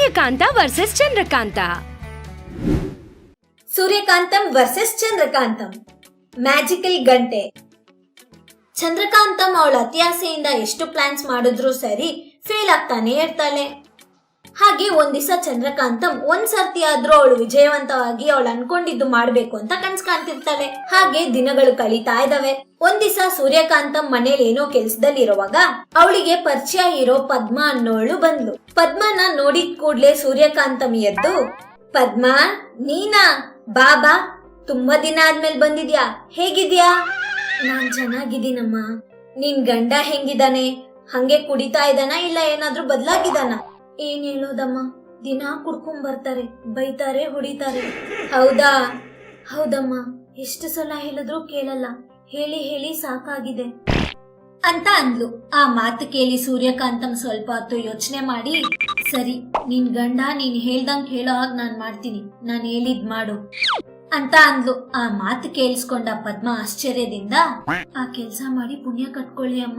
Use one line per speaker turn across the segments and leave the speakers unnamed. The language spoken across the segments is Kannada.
Suryakanta versus Chandrakanta.
Suryakantam versus Chandrakantam. Magical ಗಂಟೆ. ಚಂದ್ರಕಾಂತಂ ಅವಳ ಅತಿಯಾಸೆಯಿಂದ ಎಷ್ಟು ಪ್ಲಾನ್ಸ್ ಮಾಡಿದ್ರು ಸರಿ ಫೇಲ್ ಆಗ್ತಾನೆ ಇರ್ತಾಳೆ. ಹಾಗೆ ಒಂದ್ ದಿವಸ ಚಂದ್ರಕಾಂತಂ ಒಂದ್ ಸರ್ತಿ ಆದ್ರೂ ಅವಳು ವಿಜಯವಂತವಾಗಿ ಅವಳು ಅನ್ಕೊಂಡಿದ್ದು ಮಾಡ್ಬೇಕು ಅಂತ ಕನ್ಸ್ ಕಾಣ್ತಿರ್ತಾಳೆ. ಹಾಗೆ ದಿನಗಳು ಕಳೀತಾ ಇದಾವೆ ಒಂದ್ ದಿವಸ ಸೂರ್ಯಕಾಂತಂ ಮನೇಲಿ ಏನೋ ಕೆಲ್ಸದಲ್ಲಿರುವಾಗ ಅವಳಿಗೆ ಪರಿಚಯ ಇರೋ ಪದ್ಮ ಅನ್ನೋಳು ಬಂದ್ಲು. ಪದ್ಮನ ನೋಡಿದ ಕೂಡ್ಲೆ ಸೂರ್ಯಕಾಂತಂ ಎದ್ದು, ಪದ್ಮ, ನೀನಾ? ಬಾಬಾ, ತುಂಬಾ ದಿನ ಆದ್ಮೇಲೆ ಬಂದಿದ್ಯಾ? ಹೇಗಿದ್ಯಾ? ನಾನ್ ಚೆನ್ನಾಗಿದ್ದೀನಮ್ಮ. ನಿನ್ ಗಂಡ ಹೆಂಗಿದಾನೆ ಹಂಗೆ ಕುಡಿತಾ ಇದ್ದಾನ ಇಲ್ಲ ಏನಾದ್ರೂ ಬದ್ಲಾಗಿದಾನ ಏನ್ ಹೇಳೋದಮ್ಮ? ದಿನ ಕುಡ್ಕೊಂಡ್ ಬರ್ತಾರೆ, ಬೈತಾರೆ, ಹೊಡಿತಾರೆ. ಹೌದಾ? ಹೌದಮ್ಮ. ಎಷ್ಟು ಸಲ ಹೇಳಿದ್ರು ಕೇಳಲ್ಲ. ಹೇಳಿ ಹೇಳಿ ಸಾಕಾಗಿದೆ. ಅಂತ ಅಂದ್ಲು. ಆ ಮಾತು ಕೇಳಿ ಸೂರ್ಯಕಾಂತಂ ಸ್ವಲ್ಪ ಹೊತ್ತು ಯೋಚನೆ ಮಾಡಿ, ಸರಿ, ನಿನ್ ಗಂಡ ನೀನ್ ಹೇಳ್ದಂಗ್ ಹೇಳೋ ಹಾಗೆ ನಾನ್ ಮಾಡ್ತೀನಿ. ನಾನ್ ಹೇಳಿದ್ ಮಾಡು. ಅಂತ ಅಂದ್ಲು. ಆ ಮಾತು ಕೇಳಿಸ್ಕೊಂಡ ಪದ್ಮ ಆಶ್ಚರ್ಯದಿಂದ, ಆ ಕೆಲ್ಸ ಮಾಡಿ ಪುಣ್ಯ ಕಟ್ಕೊಳ್ಳಿ ಅಮ್ಮ.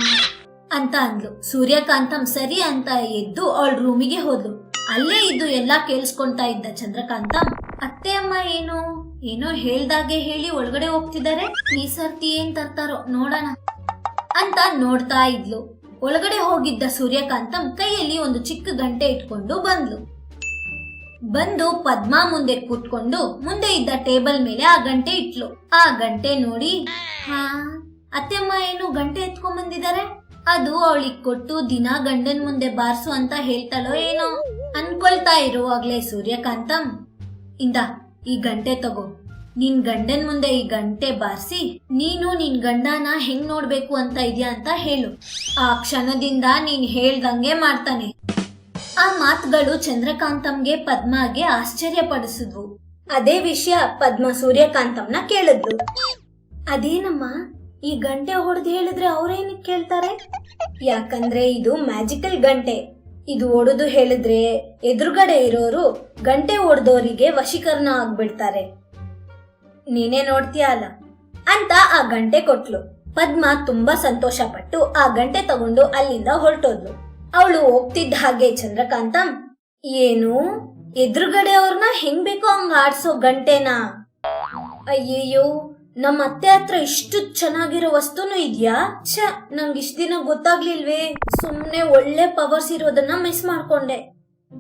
ಅಂತ ಅಂದ್ಲು. ಸೂರ್ಯಕಾಂತಂ ಸರಿ ಅಂತ ಎದ್ದು ಅವಳ ರೂಮಿಗೆ ಹೋದ್ಲು. ಅಲ್ಲೇ ಇದ್ದು ಎಲ್ಲಾ ಕೇಳಿಸ್ಕೊಂತಾ ಇದ್ದ ಚಂದ್ರಕಾಂತಂ, ಅತ್ತೆ ಅಮ್ಮ ಏನು? ಏನೋ ಹೇಳ್ದಾಗೆ ಹೇಳಿ ಒಳಗಡೆ ಹೋಗ್ತಿದ್ದಾರೆ ಈ ಸರ್ತಿ ಏನ್ ತರ್ತಾರೋ ನೋಡೋಣ. ಅಂತ ನೋಡ್ತಾ ಇದ್ಲು. ಒಳಗಡೆ ಹೋಗಿದ್ದ ಸೂರ್ಯಕಾಂತಂ ಕೈಯಲ್ಲಿ ಒಂದು ಚಿಕ್ಕ ಗಂಟೆ ಇಟ್ಕೊಂಡು ಬಂದ್ಲು. ಬಂದು ಪದ್ಮಾ ಮುಂದೆ ಕೂತ್ಕೊಂಡು ಮುಂದೆ ಇದ್ದ ಟೇಬಲ್ ಮೇಲೆ ಆ ಗಂಟೆ ಇಟ್ಲು. ಆ ಗಂಟೆ ನೋಡಿ, ಹಾ ಅತ್ತೆಮ್ಮ ಏನು ಗಂಟೆ ಎತ್ಕೊಂಡ್ ಬಂದಿದ್ದಾರೆ ಅದು ಅವಳಿಗೆ ಕೊಟ್ಟು ದಿನ ಗಂಡನ್ ಮುಂದೆ ಬಾರ್ಸು ಅಂತ ಹೇಳ್ತಾಳೋ ಏನೋ? ಅನ್ಕೊಳ್ತಾ ಇರುವಾಗ್ಲೇ ಸೂರ್ಯಕಾಂತಂ. ಇಂದ, ಈ ಗಂಟೆ ತಗೋ. ನಿನ್ ಗಂಡನ್ ಮುಂದೆ ಈ ಗಂಟೆ ಬಾರಿಸಿ, ನೀನು ನಿನ್ ಗಂಡನ ಹೆಂಗ್ ನೋಡ್ಬೇಕು ಅಂತ ಇದ್ಯಾ ಅಂತ ಹೇಳು. ಆ ಕ್ಷಣದಿಂದ ನೀನ್ ಹೇಳ್ದಂಗೆ ಮಾಡ್ತಾನೆ. ಆ ಮಾತುಗಳು ಚಂದ್ರಕಾಂತಂಗೆ ಪದ್ಮಾಗೆ ಆಶ್ಚರ್ಯಪಡಿಸಿದ್ವು. ಅದೇ ವಿಷಯ ಪದ್ಮ ಸೂರ್ಯಕಾಂತಂನ ಕೇಳಿದ್ಲು. ಅದೇನಮ್ಮ? ಈ ಗಂಟೆ ಹೊಡೆದು ಹೇಳಿದ್ರೆ ಅವ್ರೇನು ಕೇಳ್ತಾರೆ? ಯಾಕಂದ್ರೆ ಇದು ಮ್ಯಾಜಿಕಲ್ ಗಂಟೆ. ಇದು ಒಡೆದು ಹೇಳಿದ್ರೆ ಎದುರುಗಡೆ ಇರೋರು ಗಂಟೆ ಹೊಡೆದವರಿಗೆ ವಶೀಕರಣ ಆಗ್ಬಿಡ್ತಾರೆ. ನೀನೇ ನೋಡ್ತೀಯ ಅಲ್ಲ? ಅಂತ ಆ ಗಂಟೆ ಕೊಟ್ಲು. ಪದ್ಮ ತುಂಬಾ ಸಂತೋಷ ಪಟ್ಟು ಆ ಗಂಟೆ ತಗೊಂಡು ಅಲ್ಲಿಂದ ಹೊರಟೋದ್ಲು. ಅವಳು ಹೋಗ್ತಿದ್ದ ಹಾಗೆ, ಚಂದ್ರಕಾಂತ, ಏನು? ಎದುರುಗಡೆ ಅವ್ರನ್ನ ಹೆಂಗ್ ಬೇಕೋ ಹಂಗ ಆಡ್ಸೋ ಗಂಟೆನಾ? ಅಯ್ಯಯ್ಯೋ ನಮ್ಮ ಅತ್ತೆ ಹತ್ರ ಇಷ್ಟು ಚೆನ್ನಾಗಿರೋ ವಸ್ತುನು ಇದ್ಯಾ? ಛ ನಂಗೆ ಇಷ್ಟ ದಿನ ಗೊತ್ತಾಗ್ಲಿಲ್ವೇ. ಸುಮ್ನೆ ಒಳ್ಳೆ ಪವರ್ಸ್ ಇರೋದನ್ನ ಮಿಸ್ ಮಾಡ್ಕೊಂಡೆ.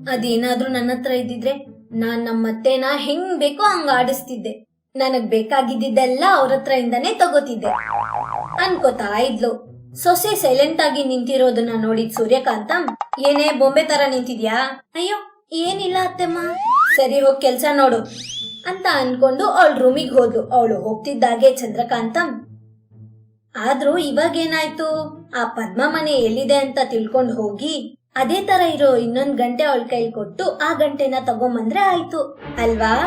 ಅದೇನಾದ್ರೂ ನನ್ನ ಹತ್ರ ಇದ್ದಿದ್ರೆ ನಾನ್ ನಮ್ಮ ಅತ್ತೆನ ಹೆಂಗ್ ಬೇಕೋ ಹಂಗ ಆಡಿಸ್ತಿದ್ದೆ. ನನಗ್ ಬೇಕಾಗಿದ್ದೆಲ್ಲ ಅವ್ರ ಹತ್ರ ಇಂದಾನೇ ತಗೋತಿದ್ದೆ. ಅನ್ಕೋತಾ ಇದ್ಲು. ಸೊಸೆ ಸೈಲೆಂಟ್ ಆಗಿ ನಿಂತಿರೋದನ್ನ ನೋಡಿದ್ ಸೂರ್ಯಕಾಂತ, ಏನೇ ಬೊಂಬೆ ತರ ನಿಂತಿದ್ಯಾ? ಅಯ್ಯೋ, ಏನಿಲ್ಲ ಅತ್ತೆಮ್ಮ. ಸರಿ ಹೋಗ್ ಕೆಲ್ಸ ನೋಡು. ಅಂತ ಅನ್ಕೊಂಡು ಅವಳ ರೂಮಿಗೆ ಹೋದ್ಲು. ಅವಳು ಹೋಗ್ತಿದ್ದಾಗೆ ಚಂದ್ರಕಾಂತ. ಆದ್ರೂ ಇವಾಗೇನಾಯ್ತು ಆ ಪದ್ಮ ಮನೆ ಎಲ್ಲಿದೆ ಅಂತ ತಿಳ್ಕೊಂಡು ಹೋಗಿ ಅದೇ ತರ ಇರೋ ಇನ್ನೊಂದ್ ಗಂಟೆ ಅವಳ ಕೈಲಿ ಕೊಟ್ಟು ಆ ಗಂಟೆನ ತಗೊಂಬಂದ್ರೆ ಆಯ್ತು. ಅಲ್ವಾ?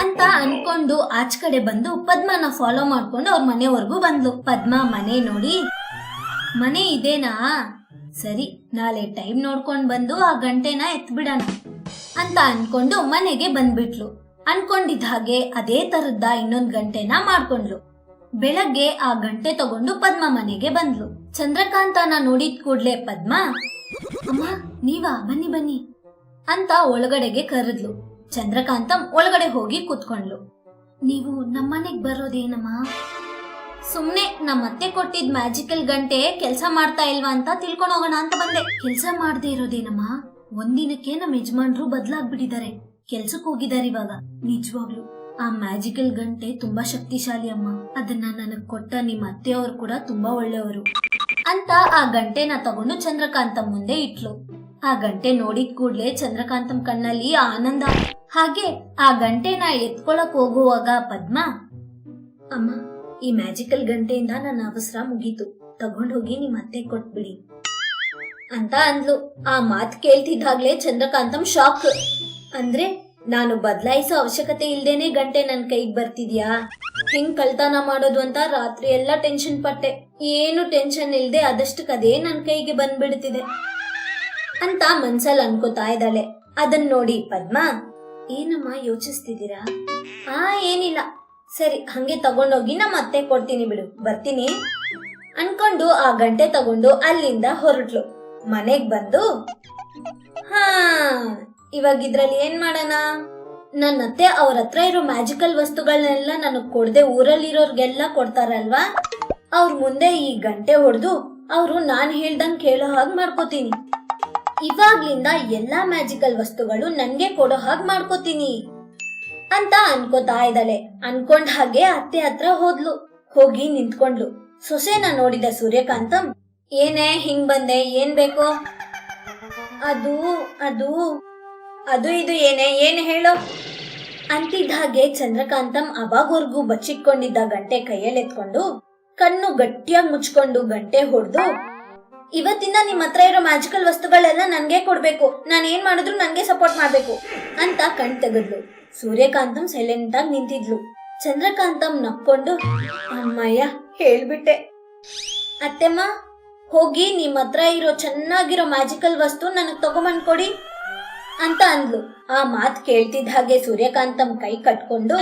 ಅಂತ ಅನ್ಕೊಂಡು ಆಚ್ ಕಡೆ ಬಂದು ಪದ್ಮನ ಫಾಲೋ ಮಾಡ್ಕೊಂಡು ಅವ್ರ ಮನೆವರೆಗೂ ಬಂದ್ಲು. ಪದ್ಮ ಮನೆ ನೋಡಿ, ಮನೆ ಇದೇನಾ? ಸರಿ, ನಾಳೆ ಟೈಮ್ ನೋಡ್ಕೊಂಡ್ ಬಂದು ಆ ಗಂಟೆನ ಎತ್ಬಿಡಣ. ಅಂತ ಅನ್ಕೊಂಡು ಮನೆಗೆ ಬಂದ್ಬಿಟ್ಲು. ಅನ್ಕೊಂಡಿದ್ದ ಹಾಗೆ ಅದೇ ತರದ್ದ ಇನ್ನೊಂದ್ ಗಂಟೆನ ಮಾಡ್ಕೊಂಡ್ರು. ಬೆಳಗ್ಗೆ ಆ ಗಂಟೆ ತಗೊಂಡು ಪದ್ಮ ಮನೆಗೆ ಬಂದ್ಲು. ಚಂದ್ರಕಾಂತನ ನೋಡಿದ ಕೂಡ್ಲೆ, ಪದ್ಮ, ಅಮ್ಮ, ನೀವಾ? ಬನ್ನಿ ಬನ್ನಿ, ಅಂತ ಒಳಗಡೆಗೆ ಕರೆದ್ಲು. ಚಂದ್ರಕಾಂತಂ ಒಳಗಡೆ ಹೋಗಿ ಕೂತ್ಕೊಂಡ್ಲು. ನೀವು ನಮ್ಮನೆಗ್ ಬರೋದೇನಮ್ಮ? ಸುಮ್ನೆ ನಮ್ಮತ್ತೆ ಕೊಟ್ಟಿದ್ ಮ್ಯಾಜಿಕಲ್ ಗಂಟೆ ಕೆಲ್ಸ ಮಾಡ್ತಾ ಇಲ್ವಾ ಅಂತ ತಿಳ್ಕೊಂಡೋಗೋಣ ಅಂತ ಬಂದೆ. ಕೆಲ್ಸ ಮಾಡದೇ ಇರೋದೇನಮ್ಮ? ಒಂದಿನಕ್ಕೆ ನಮ್ಮ ಯಜಮಾನ್ರು ಬದ್ಲಾಗ್ಬಿಟ್ಟಿದ್ದಾರೆ. ಕೆಲ್ಸಕ್ ಹೋಗಿದ್ದಾರೆ ಇವಾಗ. ನಿಜವಾಗ್ಲು, ಆ ಮ್ಯಾಜಿಕಲ್ ಗಂಟೆ ತುಂಬಾ ಶಕ್ತಿಶಾಲಿ ಅಮ್ಮ. ಅದನ್ನ ನನಗ್ ಕೊಟ್ಟ ನಿಮ್ಮ ಅತ್ತೆಯವರು ಕೂಡ ತುಂಬಾ ಒಳ್ಳೆಯವರು. ಅಂತ ಆ ಗಂಟೆನ ತಗೊಂಡು ಚಂದ್ರಕಾಂತ ಮುಂದೆ ಇಟ್ಲು. ಆ ಗಂಟೆ ನೋಡಿದ ಕೂಡ್ಲೆ ಚಂದ್ರಕಾಂತಂ ಕಣ್ಣಲ್ಲಿ ಆನಂದ. ಹಾಗೆ ಆ ಗಂಟೆನ ಎತ್ಕೊಳಕ್ ಹೋಗುವಾಗ ಪದ್ಮ, ಅಮ್ಮ, ಈ ಮ್ಯಾಜಿಕಲ್ ಗಂಟೆಯಿಂದ ನನ್ನ ಅವಸರ ಮುಗೀತು. ತಗೊಂಡ್ ಹೋಗಿ ನಿಮ್ ಅತ್ತೆ ಕೊಟ್ಬಿಡಿ. ಅಂತ ಅಂದ್ಲು. ಆ ಮಾತ್ ಕೇಳ್ತಿದ್ದಾಗ್ಲೇ ಚಂದ್ರಕಾಂತಂ ಶಾಕ್ ಅಂದ್ರೆ ನಾನು ಬದಲಾಯಿಸೋ ಅವಶ್ಯಕತೆ ಇಲ್ದೇನೆ ಗಂಟೆ ನನ್ ಕೈಗೆ ಬರ್ತಿದ್ಯಾ? ಹೆಂಗ್ ಕಳ್ತನ ಮಾಡೋದು ಅಂತ ರಾತ್ರಿ ಎಲ್ಲ ಟೆನ್ಷನ್ ಪಟ್ಟೆ. ಏನು ಟೆನ್ಷನ್ ಇಲ್ದೆ ಅದೇ ನನ್ ಕೈಗೆ ಬಂದ್ಬಿಡ್ತಿದೆ. ಅಂತ ಮನ್ಸಲ್ಲಿ ಅನ್ಕೋತಾ ಇದ್ದಾಳೆ. ಅದನ್ ನೋಡಿ ಪದ್ಮ, ಏನಮ್ಮ ಯೋಚಿಸ್ತಿದ್ದೀರಾ? ಆ, ಏನಿಲ್ಲ. ಸರಿ, ಹಂಗೆ ತಗೊಂಡೋಗಿ ನಮ್ಮ ಅತ್ತೆ ಕೊಡ್ತೀನಿ ಬಿಡು. ಬರ್ತೀನಿ. ಅನ್ಕೊಂಡು ಆ ಗಂಟೆ ತಗೊಂಡು ಅಲ್ಲಿಂದ ಹೊರಟ್ಲು. ಮನೆಗ್ ಬಂದು, ಹಾ ಇವಾಗ ಇದ್ರಲ್ಲಿ ಏನ್ ಮಾಡೋಣ? ನನ್ನ ಅತ್ತೆ ಅವ್ರ ಹತ್ರ ಇರೋ ಮ್ಯಾಜಿಕಲ್ ವಸ್ತುಗಳನ್ನೆಲ್ಲ ನನಗ್ ಕೊಡದೆ ಊರಲ್ಲಿರೋರ್ಗೆಲ್ಲ ಕೊಡ್ತಾರಲ್ವಾ? ಅವ್ರ ಮುಂದೆ ಈ ಗಂಟೆ ಹೊಡೆದು ಅವರು ನಾನ್ ಹೇಳ್ದಂಗ್ ಕೇಳೋ ಹಾಗೆ ಮಾಡ್ಕೋತೀನಿ. ಇವಾಗ್ಲಿಂದ ಎಲ್ಲಾ ಮ್ಯಾಜಿಕಲ್ ವಸ್ತುಗಳು ನನ್ಗೆ ಕೊಡೋ ಹಾಗೆ ಮಾಡ್ಕೋತೀನಿ. ಅಂತ ಅನ್ಕೋತಾ ಇದ್ದಾಳೆ. ಅನ್ಕೊಂಡ್ ಹಾಗೆ ಅತ್ತೆ ಹತ್ರ ಹೋದ್ಲು. ಹೋಗಿ ನಿಂತ್ಕೊಂಡ್ಲು ಸೊಸೆನ ನೋಡಿದ ಸೂರ್ಯಕಾಂತಂ, ಏನೇ ಹಿಂಗ್ ಬಂದೆ, ಏನ್ ಬೇಕೋ? ಅದು ಅದು ಅದು ಇದು ಏನೇ, ಏನ್ ಹೇಳೋ. ಅಂತಿದ್ದ ಹಾಗೆ ಚಂದ್ರಕಾಂತಂ ಅವಾಗವರೆಗೂ ಬಚ್ಚಿಟ್ಕೊಂಡಿದ್ದ ಗಂಟೆ ಕೈಯಲ್ಲಿ ಎತ್ಕೊಂಡು, ಕಣ್ಣು ಗಟ್ಟಿಯಾಗಿ ಮುಚ್ಕೊಂಡು ಗಂಟೆ ಹೊಡೆದು, ಇವತ್ತಿಂದ ನಿಮ್ಮ ಹತ್ರ ಇರೋ ಮ್ಯಾಜಿಕಲ್ ವಸ್ತುಗಳೆಲ್ಲ ನನ್ಗೆ ಕೊಡ್ಬೇಕು. ನಾನ್ ಏನ್ ಮಾಡಿದ್ರು ನನಗೆ ಸಪೋರ್ಟ್ ಮಾಡ್ಬೇಕು. ಅಂತ ಕಣ್ ತೆಗೆದ್ಲು. ಸೂರ್ಯಕಾಂತಂ ಸೈಲೆಂಟ್ ಆಗಿ ನಿಂತಿದ್ಲು. ಚಂದ್ರಕಾಂತಂ ನಕ್ಕೊಂಡು, ಅಮ್ಮಯ್ಯ, ಹೇಳ್ಬಿಟ್ಟೆ. ಅತ್ತೆಮ್ಮ, ಹೋಗಿ ನಿಮ್ಮ ಹತ್ರ ಇರೋ ಚೆನ್ನಾಗಿರೋ ಮ್ಯಾಜಿಕಲ್ ವಸ್ತು ನನಗ್ ತಗೊಂಬಂದ್ ಕೊಡಿ ಅಂತ ಅಂದ್ಲು. ಆ ಮಾತ್ ಕೇಳ್ತಿದ್ದ ಹಾಗೆ ಸೂರ್ಯಕಾಂತಂ ಕೈ ಕಟ್ಕೊಂಡು,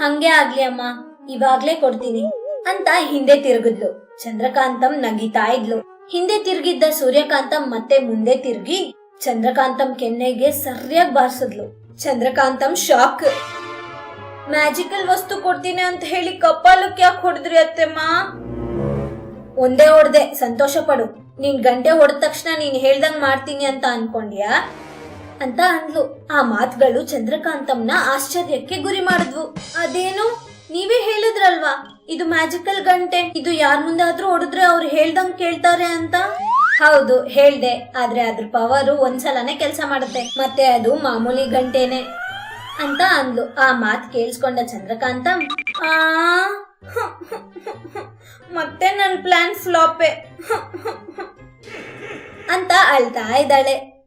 ಹಂಗೆ ಆಗ್ಲಿ ಅಮ್ಮ, ಇವಾಗ್ಲೇ ಕೊಡ್ತೀನಿ ಅಂತ ಹಿಂದೆ ತಿರುಗಿದ್ಲು. ಚಂದ್ರಕಾಂತಂ ನಗಿತಾ ಇದ್ಲು. ಹಿಂದೆ ತಿರುಗಿದ್ದ ಸೂರ್ಯಕಾಂತಂ ಮತ್ತೆ ಮುಂದೆ ತಿರುಗಿ ಚಂದ್ರಕಾಂತಂ ಕೆನ್ನೆಗೆ ಸರಿಯಾಗಿ ಬಾರಿಸಿದ್ಲು. ಚಂದ್ರಕಾಂತಂ ಶಾಕ್. ಮ್ಯಾಜಿಕಲ್ ವಸ್ತು ಕೊಡ್ತೀನಿ ಅಂತ ಹೇಳಿ ಕಪಾಲಕ್ಕೆ ಯಾಕೆ ಹೊಡೆದ್ರಿ ಅತ್ತೆಮ್ಮ ಒಂದೇ ಹೊಡ್ದೆ ಸಂತೋಷ ಪಡು. ನೀನ್ ಗಂಟೆ ಹೊಡೆದ ತಕ್ಷಣ ನೀನ್ ಹೇಳ್ದಂಗ್ ಮಾಡ್ತೀನಿ ಅಂತ ಅನ್ಕೊಂಡ್ಯಾ? ಅಂತ ಅಂದ್ಲು. ಆ ಮಾತುಗಳು ಚಂದ್ರಕಾಂತಮ್ನ ಆಶ್ಚರ್ಯಕ್ಕೆ ಗುರಿ ಮಾಡಿದ್ವು. ಅದೇನು? ನೀವೇ ಹೇಳಿದ್ರಲ್ವಾ? ಇದು ಮ್ಯಾಜಿಕಲ್ ಗಂಟೆ. ಇದು ಯಾರ್ ಮುಂದಾದ್ರೂ ಹೊಡೆದ್ರೆ ಅವ್ರು ಹೇಳ್ದಂಗ್ ಕೇಳ್ತಾರೆ ಅಂತ? ಹೌದು, ಹೇಳ್ದೆ. ಆದ್ರೆ ಅದ್ರ ಪವರು ಒಂದ್ಸಲನೆ ಕೆಲಸ ಮಾಡುತ್ತೆ. ಮತ್ತೆ ಅದು ಮಾಮೂಲಿ ಗಂಟೆನೆ. ಅಂತ ಅಂದ್ಲು. ಆ ಮಾತ್ ಕೇಳಿಸ್ಕೊಂಡ ಚಂದ್ರಕಾಂತ ಆ? ಮತ್ತೆ ನನ್ ಪ್ಲಾನ್ ಫ್ಲಾಪೆ. ಅಂತ ಅಳ್ತಾ ಇದ್ದಾಳೆ.